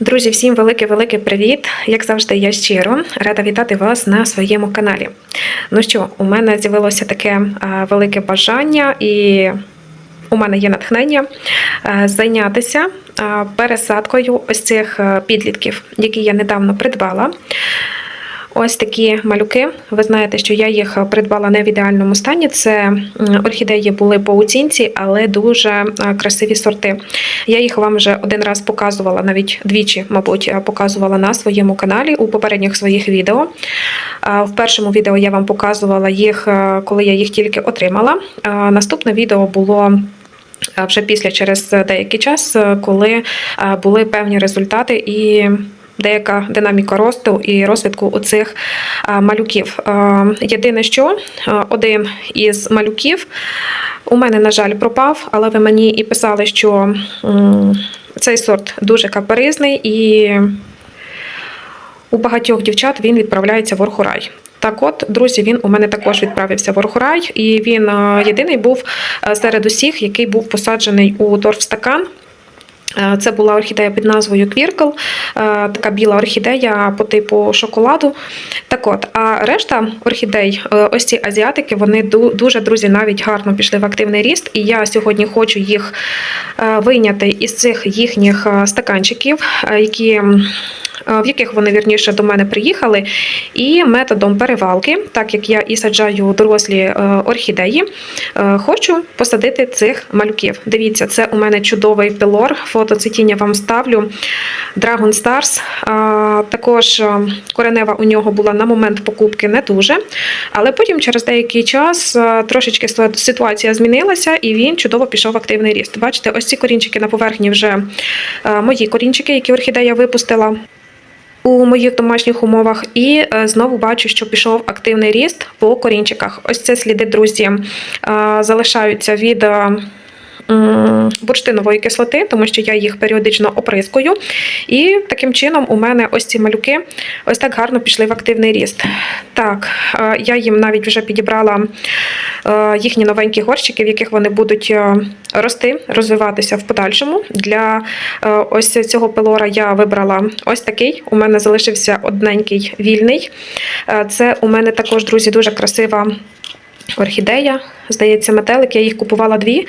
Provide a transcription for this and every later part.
Друзі, всім великий-великий привіт! Як завжди, я щиро рада вітати вас на своєму каналі. Ну що, у мене з'явилося таке велике бажання, і у мене є натхнення зайнятися пересадкою ось цих підлітків, які я недавно придбала. Ось такі малюки. Ви знаєте, що я їх придбала не в ідеальному стані. Це орхідеї були по оцінці, але дуже е, красиві сорти. Я їх вам вже один раз показувала, навіть двічі, мабуть, е, показувала на своєму каналі у попередніх своїх відео. В першому відео я вам показувала їх, е, коли я їх тільки отримала. Наступне відео було. е, Вже після через деякий час, е, коли е, були певні результати і деяка динаміка росту і розвитку у цих малюків. Єдине, що один із малюків у мене, на жаль, пропав, але ви мені і писали, що цей сорт дуже капризний і у багатьох дівчат він відправляється в Орхурай. Так от, друзі, він у мене також відправився в Орхурай, і він єдиний був серед усіх, який був посаджений у торфстакан. Е, Це була орхідея під назвою Квіркл, е, така біла орхідея по типу шоколаду. Так от, а решта орхідей, е, ось ці азіатики, вони дуже, друзі, навіть гарно пішли в активний ріст. І я сьогодні хочу їх вийняти із цих їхніх стаканчиків, які. Е, В яких вони вірніше до мене приїхали, і методом перевалки, так як я і саджаю дорослі е, орхідеї, е, хочу посадити цих малюків. Дивіться, це у мене чудовий пилор. Фото цвітіння вам ставлю. Dragon Stars. Також коренева у нього була на момент покупки не дуже. Але потім, через деякий час, трошечки ситуація змінилася, і він чудово пішов в активний ріст. Бачите, ось ці корінчики на поверхні вже мої корінчики, які орхідея випустила. У моїх домашніх умовах, і е, знову бачу, що пішов активний ріст по корінчиках. Ось це сліди, друзі, е, залишаються від е, бурштинової кислоти, тому що я їх періодично оприскую. І таким чином у мене ось ці малюки ось так гарно пішли в активний ріст. Так, е, я їм навіть вже підібрала е, їхні новенькі горщики, в яких вони будуть е, рости, розвиватися в подальшому. Для ось цього пилора я вибрала ось такий. У мене залишився одненький вільний. Це у мене також, друзі, дуже красива. Орхідея, здається, метелик. Я їх купувала дві.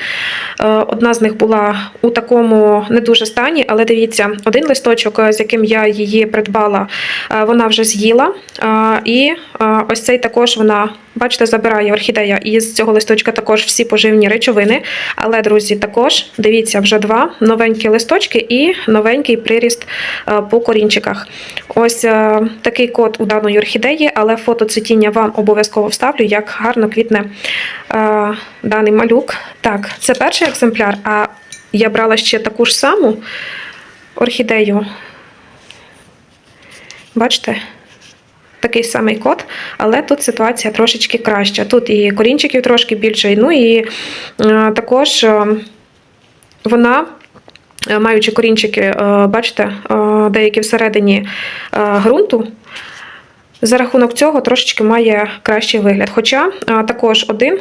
Е, Одна з них була у такому не дуже стані, але дивіться, один листочок, е, з яким я її придбала, е, вона вже з'їла. І ось цей також вона, бачите, забирає орхідея. І з цього листочка також всі поживні речовини. Але, друзі, також дивіться, вже два новенькі листочки і новенький приріст по корінчиках. Ось такий код у даної орхідеї, але фото цвітіння вам обов'язково вставлю, як гарно квітне даний малюк. Так, це перший екземпляр, а я брала ще таку ж саму орхідею. Бачите? Такий самий код, але тут ситуація трошечки краща. Тут і корінчиків трошки більше, ну і е, також е, вона. е, Маючи корінчики, бачите, деякі всередині е, ґрунту, за рахунок цього трошечки має кращий вигляд. Хоча також один.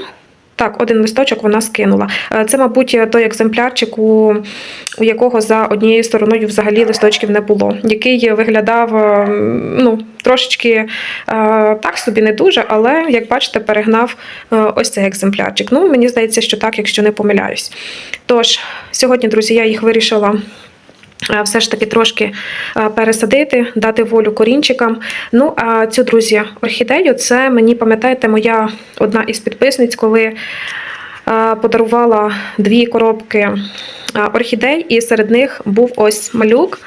Так, один листочок вона скинула. Е, Це, мабуть, той екземплярчик, у, якого за однією стороною взагалі листочків не було, який виглядав е, ну, трошечки е, так собі не дуже, але, як бачите, перегнав е, ось цей екземплярчик. Ну, мені здається, що так, якщо не помиляюсь. Тож, сьогодні, друзі, я їх вирішила е, все ж таки трошки е, пересадити, дати волю корінчикам. Ну, а цю, друзі, орхідею, це мені, пам'ятаєте, моя одна із підписниць, коли е, подарувала дві коробки е, орхідей, і серед них був ось малюк,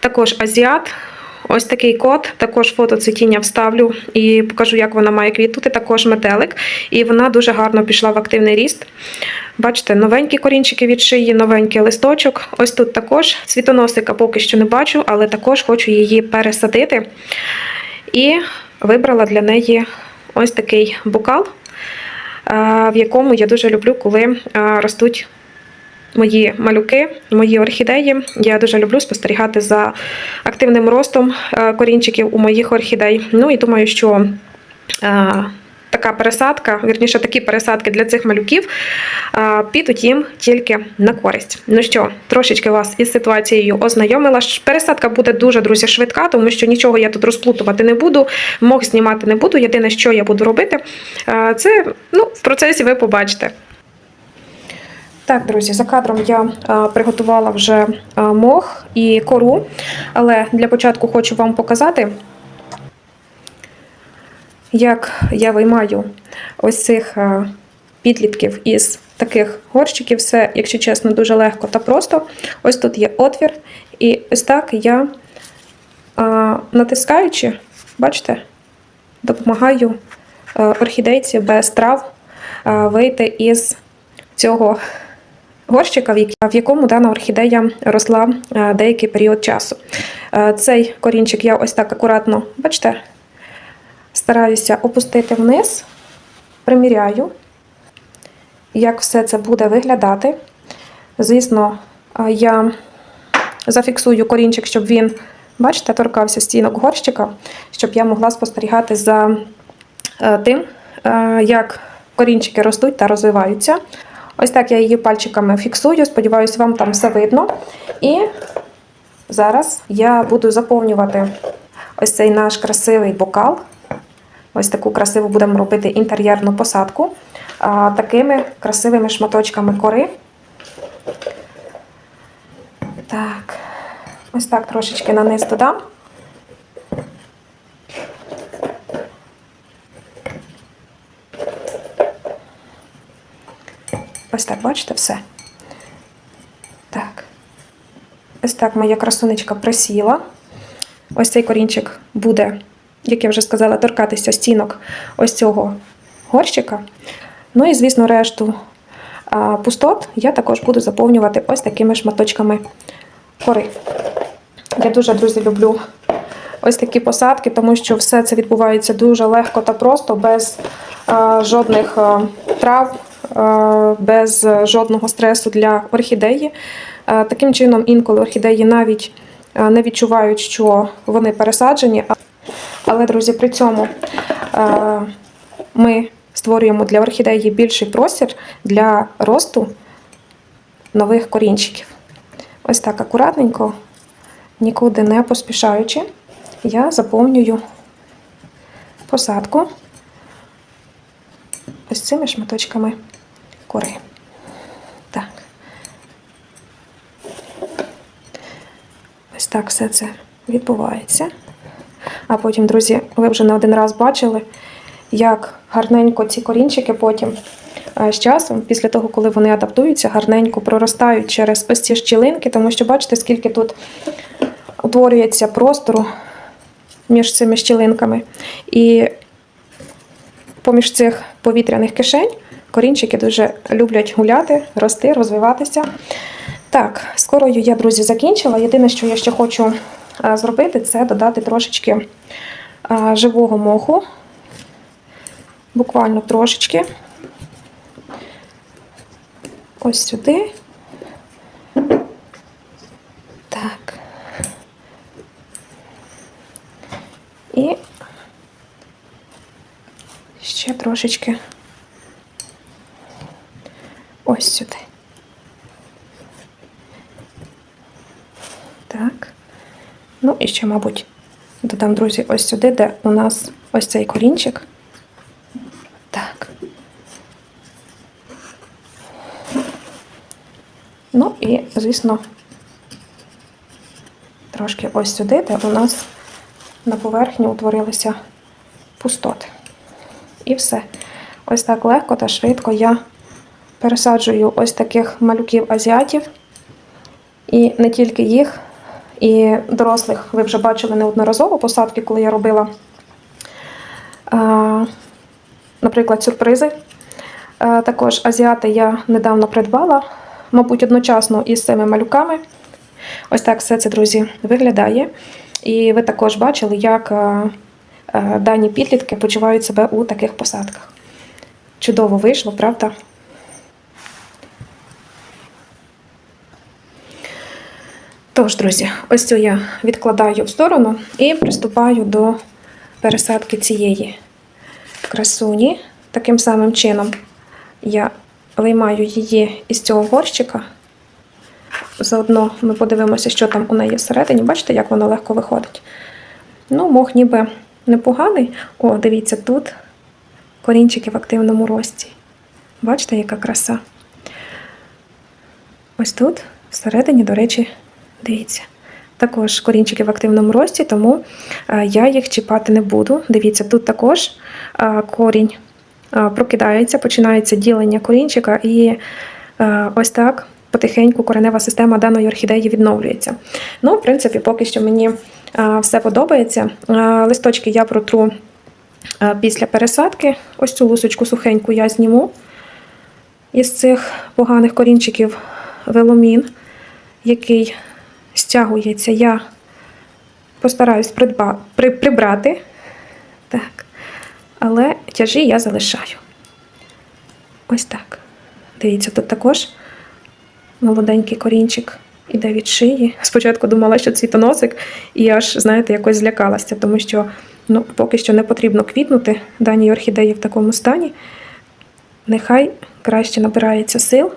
також азіат. Ось такий кот, також фото цвітіння вставлю і покажу, як вона має квітнути. Також метелик. І вона дуже гарно пішла в активний ріст. Бачите, новенькі корінчики від шиї, новенький листочок. Ось тут також цвітоносика поки що не бачу, але також хочу її пересадити. І вибрала для неї ось такий букал, е, в якому я дуже люблю, коли е, ростуть мої малюки, мої орхідеї. Я дуже люблю спостерігати за активним ростом е, корінчиків у моїх орхідей. Ну і думаю, що е, така пересадка, вірніше, такі пересадки для цих малюків а, підуть їм тільки на користь. Ну що, трошечки вас із ситуацією ознайомила. Пересадка буде дуже, друзі, швидка, тому що нічого я тут розплутувати не буду, мог знімати не буду. Єдине, що я буду робити, це ну, в процесі ви побачите. Так, друзі, за кадром я приготувала вже мох і кору, але для початку хочу вам показати, як я виймаю ось цих підлітків із таких горщиків. Все, якщо чесно, дуже легко та просто. Ось тут є отвір, і ось так я натискаючи, бачите, допомагаю орхідейці без трав вийти із цього горщика, в якому дана орхідея росла е, деякий період часу. Е, Цей корінчик я ось так акуратно, бачите, стараюся опустити вниз, приміряю, як все це буде виглядати. Звісно, е, я зафіксую корінчик, щоб він, бачите, торкався стінок горщика, щоб я могла спостерігати за тим, як корінчики ростуть та розвиваються. Ось так я її пальчиками фіксую. Сподіваюсь, вам там все видно. І зараз я буду заповнювати ось цей наш красивий бокал. Ось таку красиву будемо робити інтер'єрну посадку. а, Такими красивими шматочками кори. Так, ось так трошечки на низ додам. Ось так, бачите, все. Так. Ось так моя красунечка присіла. Ось цей корінчик буде, як я вже сказала, торкатися стінок ось цього горщика. Ну і, звісно, решту пустот я також буду заповнювати ось такими шматочками кори. Я дуже, друзі, люблю ось такі посадки, тому що все це відбувається дуже легко та просто, без жодних трав, без жодного стресу для орхідеї. Таким чином, інколи орхідеї навіть не відчувають, що вони пересаджені. Але, друзі, при цьому ми створюємо для орхідеї більший простір для росту нових корінчиків. Ось так акуратненько, нікуди не поспішаючи, я заповнюю посадку ось цими шматочками кори. Так. Ось так все це відбувається. А потім, друзі, ви вже не один раз бачили, як гарненько ці корінчики потім е, з часом, після того, коли вони адаптуються, гарненько проростають через ось ці щілинки, тому що бачите, скільки тут утворюється простору між цими щілинками. І поміж цих повітряних кишень корінчики дуже люблять гуляти, рости, розвиватися. Так, скорою я, друзі, закінчила. Єдине, що я ще хочу е, зробити, це додати трошечки е, живого моху. Буквально трошечки. Ось сюди. Так. І ще трошечки ось сюди. Так. Ну і ще, мабуть, додам, друзі, ось сюди, де у нас ось цей корінчик. Так. Ну і, звісно, трошки ось сюди, де у нас на поверхні утворилися пустоти. І все. Ось так легко та швидко я пересаджую ось таких малюків азіатів. І не тільки їх, і дорослих ви вже бачили неодноразово посадки, коли я робила, наприклад, сюрпризи. Також азіати я недавно придбала, мабуть, одночасно із цими малюками. Ось так все це, друзі, виглядає. І ви також бачили, як дані підлітки почувають себе у таких посадках. Чудово вийшло, правда? Тож, друзі, ось цю я відкладаю в сторону і приступаю до пересадки цієї красуні. Таким самим чином я виймаю її із цього горщика. Заодно ми подивимося, що там у неї всередині. Бачите, як воно легко виходить. Ну, мох ніби непоганий. О, дивіться, тут корінчики в активному рості. Бачите, яка краса? Ось тут, всередині, до речі, дивіться. Також корінчики в активному рості, тому е, я їх чіпати не буду. Дивіться, тут також е, корінь е, прокидається, починається ділення корінчика, і ось так потихеньку коренева система даної орхідеї відновлюється. Ну, в принципі, поки що мені все подобається. Листочки я протру після пересадки. Ось цю лусочку сухеньку я зніму із цих поганих корінчиків веломін, який стягується, я постараюсь придба, при, прибрати. Так. Але тяжі я залишаю. Ось так. Дивіться, тут також молоденький корінчик іде від шиї. Спочатку думала, що цвітоносик, і аж, знаєте, якось злякалася, тому що ну, поки що не потрібно квітнути даній орхідеї в такому стані. Нехай краще набирається сил.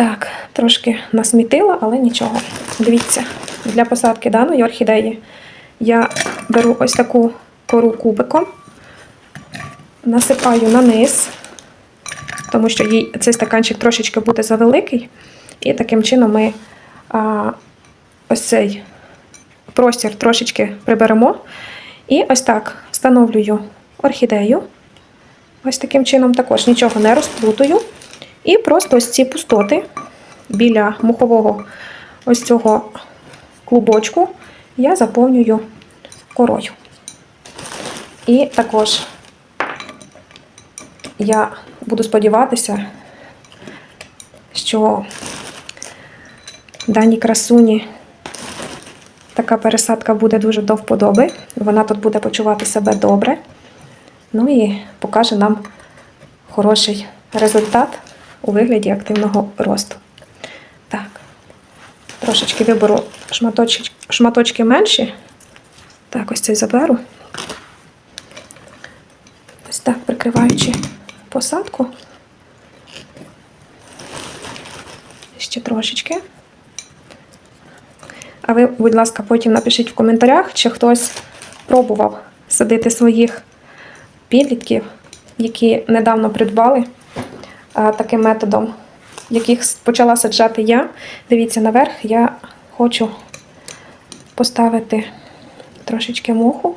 Так, трошки насмітила, але нічого. Дивіться, для посадки даної орхідеї я беру ось таку кору кубиком, насипаю на низ, тому що їй цей стаканчик трошечки буде завеликий. І таким чином ми а, ось цей простір трошечки приберемо. І ось так встановлюю орхідею. Ось таким чином також нічого не розплутую. І просто ось ці пустоти біля мухового ось цього клубочку я заповнюю корою. І також я буду сподіватися, що даній красуні така пересадка буде дуже до вподоби. Вона тут буде почувати себе добре. Ну і покаже нам хороший результат у вигляді активного росту. Так, трошечки виберу шматочки, шматочки менші. Так, ось цей заберу. Ось так, прикриваючи посадку. Ще трошечки. А ви, будь ласка, потім напишіть в коментарях, чи хтось пробував садити своїх підлітків, які недавно придбали таким методом, яких почала саджати я. Дивіться, наверх я хочу поставити трошечки муху.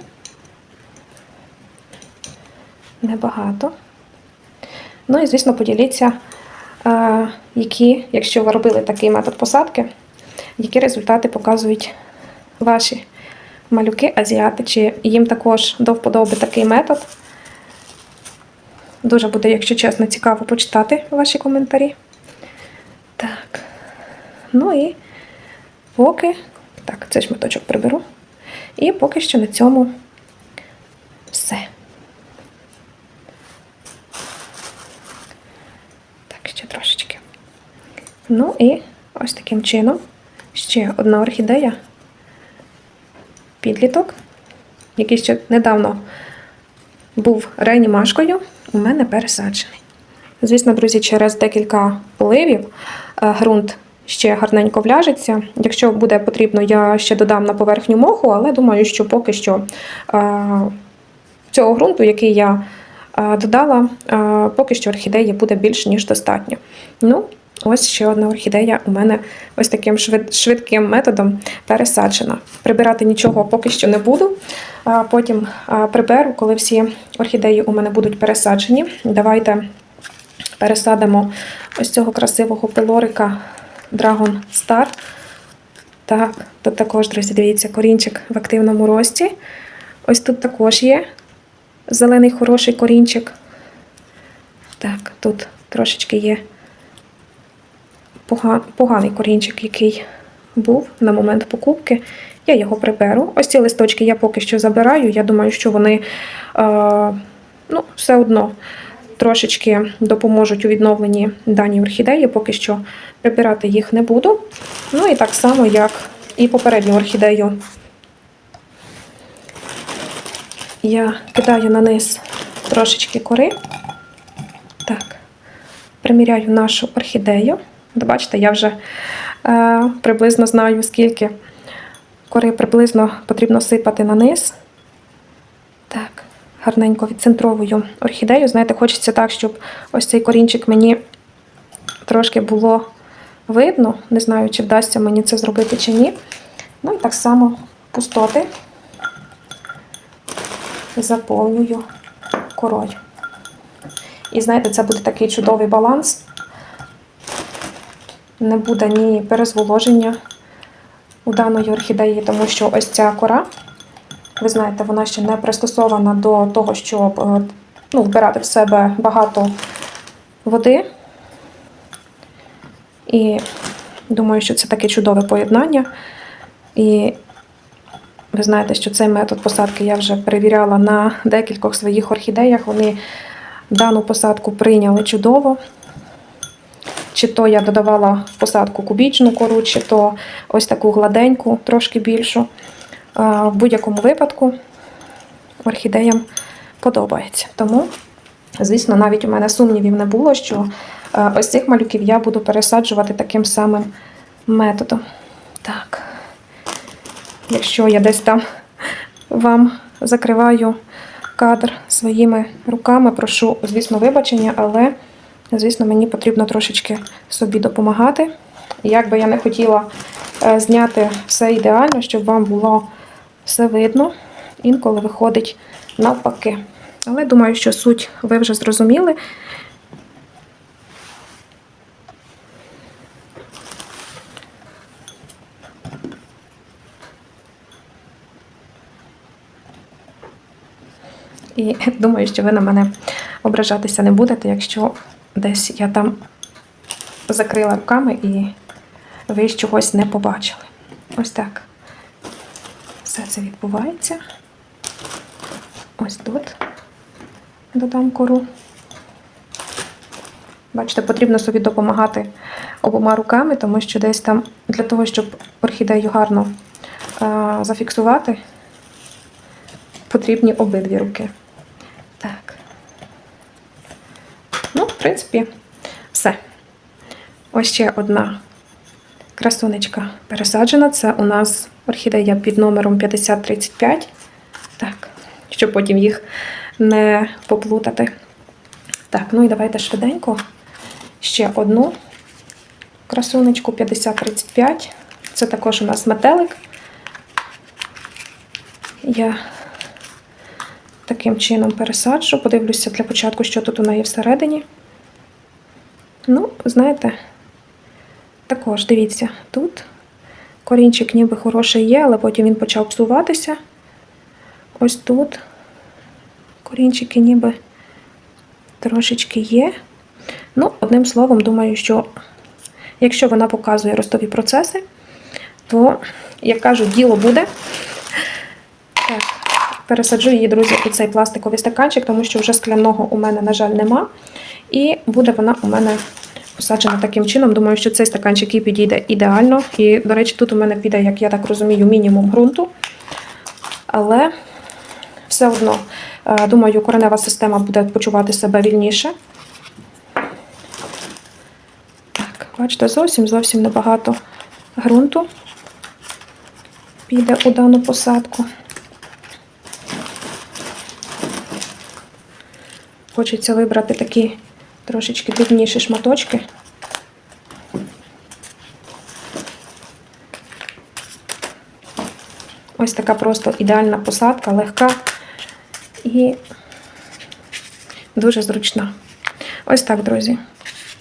Небагато. Ну і, звісно, поділіться, які, якщо ви робили такий метод посадки, які результати показують ваші малюки, азіати, чи їм також до вподоби такий метод. Дуже буде, якщо чесно, цікаво почитати ваші коментарі. Так. Ну і поки. Так, цей шматочок приберу. І поки що на цьому все. Так, ще трошечки. Ну і ось таким чином ще одна орхідея. Підліток, який ще недавно був реанімашкою, у мене пересаджений. Звісно, друзі, через декілька поливів е, ґрунт ще гарненько вляжеться. Якщо буде потрібно, я ще додам на поверхню моху, але думаю, що поки що е, цього ґрунту, який я е, додала, поки що орхідеї буде більш ніж достатньо. Ну, Ось ще одна орхідея у мене ось таким швид- швидким методом пересаджена. Прибирати нічого поки що не буду. Потім приберу, коли всі орхідеї у мене будуть пересаджені. Давайте пересадимо ось цього красивого пилорика Dragon Star. Так, тут також, друзі, дивіться, корінчик в активному рості. Ось тут також є зелений хороший корінчик. Так, тут трошечки є поганий корінчик, який був на момент покупки. Я його приберу. Ось ці листочки я поки що забираю. Я думаю, що вони е, ну, все одно трошечки допоможуть у відновленні даній орхідеї. Поки що прибирати їх не буду. Ну і так само, як і попередню орхідею. Я кидаю на низ трошечки кори. Так, приміряю нашу орхідею. От Бачите, я вже е, приблизно знаю, скільки кори приблизно потрібно сипати на низ. Так, гарненько відцентровую орхідею. Знаєте, хочеться так, щоб ось цей корінчик мені трошки було видно. Не знаю, чи вдасться мені це зробити чи ні. Ну і так само пустоти заповнюю корою. І знаєте, це буде такий чудовий баланс. Не буде ні перезволоження у даної орхідеї, тому що ось ця кора, ви знаєте, вона ще не пристосована до того, щоб е, ну, вбирати в себе багато води. І думаю, що це таке чудове поєднання. І ви знаєте, що цей метод посадки я вже перевіряла на декількох своїх орхідеях. Вони дану посадку прийняли чудово. Чи то я додавала в посадку кубічну кору, чи то ось таку гладеньку, трошки більшу. В будь-якому випадку орхідеям подобається. Тому, звісно, навіть у мене сумнівів не було, що ось цих малюків я буду пересаджувати таким самим методом. Так. Якщо я десь там вам закриваю кадр своїми руками, прошу, звісно, вибачення, але, звісно, мені потрібно трошечки собі допомагати. Як би я не хотіла е, зняти все ідеально, щоб вам було все видно, інколи виходить навпаки. Але думаю, що суть ви вже зрозуміли. І думаю, що ви на мене ображатися не будете, якщо десь я там закрила руками і ви чогось не побачили. Ось так. Все це відбувається. Ось тут додам кору. Бачите, потрібно собі допомагати обома руками, тому що десь там для того, щоб орхідею гарно а, зафіксувати, потрібні обидві руки. Так. Ну, в принципі, все. Ось ще одна красунечка пересаджена. Це у нас орхідея під номером 5035. Так, щоб потім їх не поплутати. Так, ну і давайте швиденько. Ще одну красунечку 5035. Це також у нас метелик. Я таким чином пересаджу. Подивлюся для початку, що тут у неї всередині. Ну, знаєте, також дивіться, тут корінчик ніби хороший є, але потім він почав псуватися. Ось тут корінчики ніби трошечки є. Ну, одним словом, думаю, що якщо вона показує ростові процеси, то, як кажуть, діло буде. Пересаджу її, друзі, у цей пластиковий стаканчик, тому що вже скляного у мене, на жаль, нема. І буде вона у мене посаджена таким чином. Думаю, що цей стаканчик і підійде ідеально. І, до речі, тут у мене піде, як я так розумію, мінімум ґрунту. Але все одно, е, думаю, коренева система буде почувати себе вільніше. Так, бачите, зовсім зовсім небагато ґрунту піде у дану посадку. Хочеться вибрати такі трошечки дрібніші шматочки. Ось така просто ідеальна посадка, легка і дуже зручна. Ось так, друзі.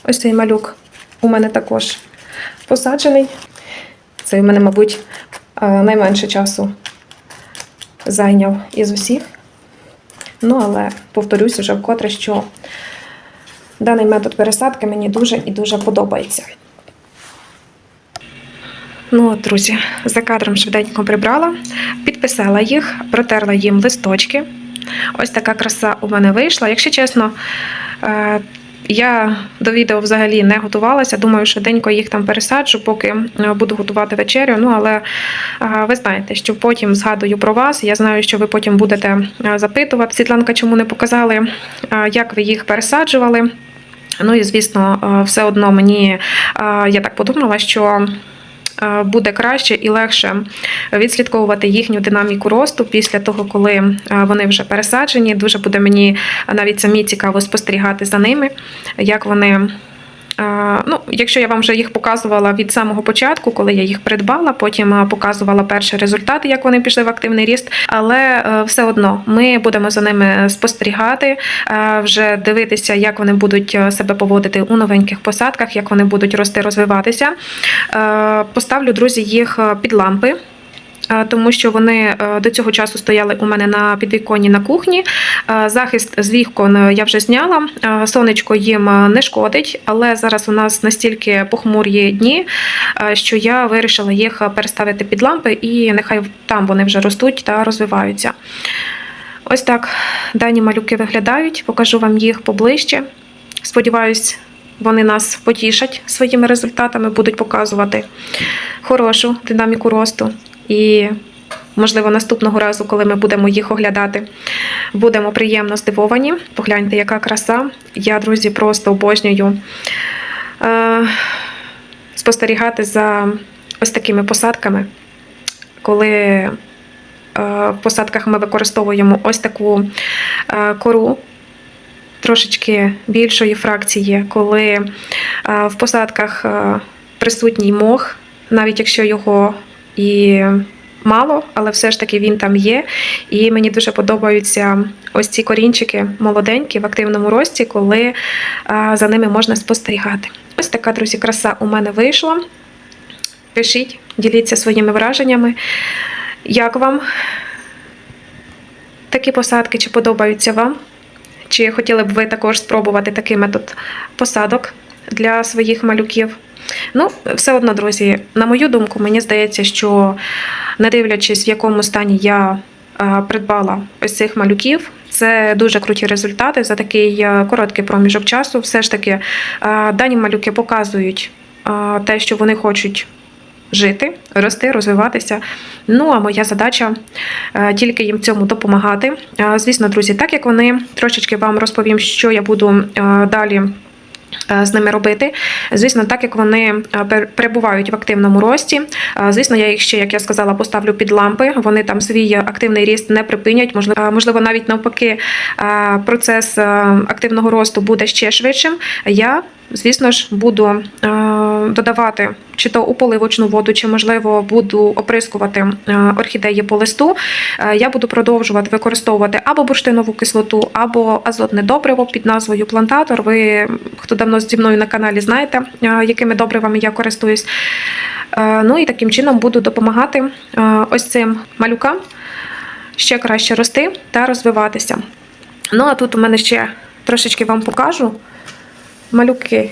Ось цей малюк у мене також посаджений. Це у мене, мабуть, е, найменше часу зайняв із усіх. Ну, але повторюсь вже вкотре, що даний метод пересадки мені дуже і дуже подобається. Ну, от, друзі, за кадром швиденько прибрала, підписала їх, протерла їм листочки. Ось така краса у мене вийшла. Якщо чесно, е, Я до відео взагалі не готувалася. Думаю, що денько їх там пересаджу, поки е, буду готувати вечерю. Ну але е, ви знаєте, що потім згадую про вас. Я знаю, що ви потім будете е, запитувати. Світланка, чому не показали, як ви їх пересаджували. Ну і звісно, все одно мені я так подумала, що. Е, Буде краще і легше відслідковувати їхню динаміку росту після того, коли е, вони вже пересаджені. Дуже буде мені навіть самі цікаво спостерігати за ними, як вони. Е, Ну, якщо я вам вже їх показувала від самого початку, коли я їх придбала, потім е, показувала перші результати, як вони пішли в активний ріст. Але е, все одно ми будемо за ними спостерігати, е, вже дивитися, як вони будуть е, себе поводити у новеньких посадках, як вони будуть рости, розвиватися. Е, Поставлю, друзі, їх е, під лампи. Тому що вони е, до цього часу стояли у мене на підвіконні на кухні. Е, Захист з вікон е, я вже зняла. Сонечко їм не шкодить, але зараз у нас настільки похмурі дні, що я вирішила їх переставити під лампи, і нехай там вони вже ростуть та розвиваються. Ось так дані малюки виглядають. Покажу вам їх поближче. Сподіваюсь, вони нас потішать своїми результатами, будуть показувати хорошу динаміку росту. І, можливо, наступного разу, коли ми будемо їх оглядати, будемо приємно здивовані. Погляньте, яка краса. Я, друзі, просто обожнюю е, спостерігати за ось такими посадками, коли е, в посадках ми використовуємо ось таку е, кору. Трошечки більшої фракції, коли е, в посадках присутній мох, навіть якщо його і мало, але все ж таки він там є. І мені дуже подобаються ось ці корінчики молоденькі в активному рості, коли е, за ними можна спостерігати. Ось така, друзі, краса у мене вийшла. Пишіть, діліться своїми враженнями. Як вам такі посадки, чи подобаються вам? Чи хотіли б ви також спробувати такий метод посадок для своїх малюків? Ну, все одно, друзі, на мою думку, мені здається, що не дивлячись, в якому стані я е, придбала ось цих малюків, це дуже круті результати за такий е, короткий проміжок часу. Все ж таки, е, дані малюки показують те, що вони хочуть. Жити, рости, розвиватися. Ну а моя задача тільки їм цьому допомагати. Звісно, друзі, так як вони трошечки вам розповім, що я буду далі. Е, З ними робити, звісно, так як вони е, перебувають в активному рості. е, Звісно, я їх ще, як я сказала, поставлю під лампи. Вони там свій активний ріст не припинять. Можливо, навіть навпаки, процес активного росту буде ще швидшим. Я, звісно ж, буду додавати чи то у поливочну воду, чи можливо буду оприскувати орхідеї по листу. Я буду продовжувати використовувати або бурштинову кислоту, або азотне добриво під назвою плантатор. Ви, хто давно зі мною на каналі, знаєте, е, якими добривами я користуюсь. Е, Ну і таким чином буду допомагати е, ось цим малюкам ще краще рости та розвиватися. Ну а тут у мене ще трошечки вам покажу малюки.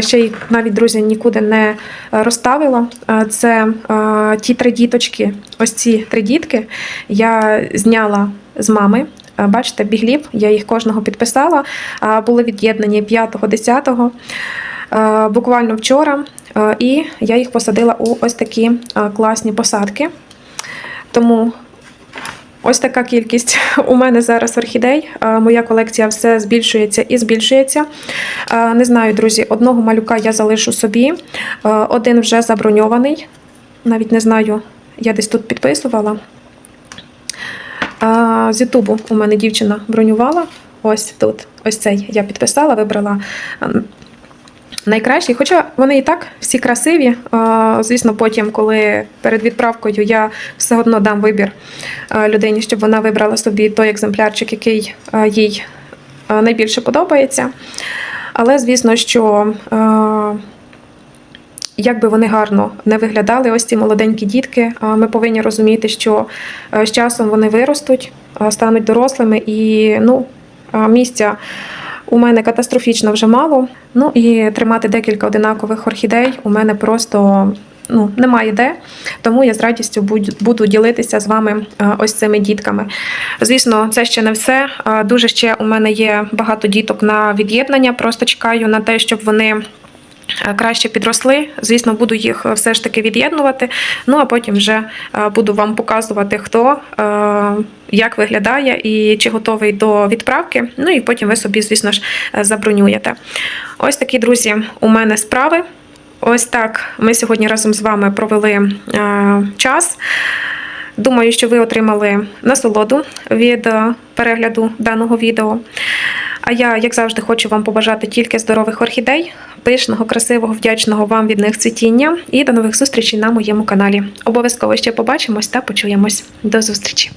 Ще й навіть друзі нікуди не розставила. Це ті три діточки, ось ці три дітки я зняла з мами. Е, Бачите, біглів, я їх кожного підписала. Е, Були від'єднані 5-10, е, буквально вчора, і я їх посадила у ось такі класні посадки. Тому Ось така кількість у мене зараз орхідей. Моя колекція все збільшується і збільшується. Не знаю, друзі, одного малюка я залишу собі, один вже заброньований. Навіть не знаю, я десь тут підписувала. З Ютубу у мене дівчина бронювала. Ось тут. Ось цей я підписала, вибрала найкращий. Хоча вони і так всі красиві. Звісно, потім, коли перед відправкою я все одно дам вибір людині, щоб вона вибрала собі той екземплярчик, який їй найбільше подобається. Але звісно, що. Як би вони гарно не виглядали, ось ці молоденькі дітки, ми повинні розуміти, що е, з часом вони виростуть, стануть дорослими, і ну, місця у мене катастрофічно вже мало. Ну і тримати декілька одинакових орхідей у мене просто ну, немає де, тому я з радістю буду ділитися з вами е, ось цими дітками. Звісно, це ще не все. Дуже ще у мене є багато діток на від'єднання. Просто чекаю на те, щоб вони. Е, Краще підросли, звісно, буду їх е, все ж таки від'єднувати. Ну а потім вже е, буду вам показувати, хто як виглядає і чи готовий до відправки. Ну і потім ви собі, звісно ж, забронюєте. Ось такі друзі, у мене справи. Ось так ми сьогодні разом з вами провели час. Думаю, що ви отримали насолоду від е, перегляду даного відео. А я, як завжди, хочу вам побажати тільки здорових орхідей, пишного, красивого, вдячного вам від них цвітіння і до нових зустрічей на моєму каналі. Обов'язково ще побачимось та почуємось. До зустрічі!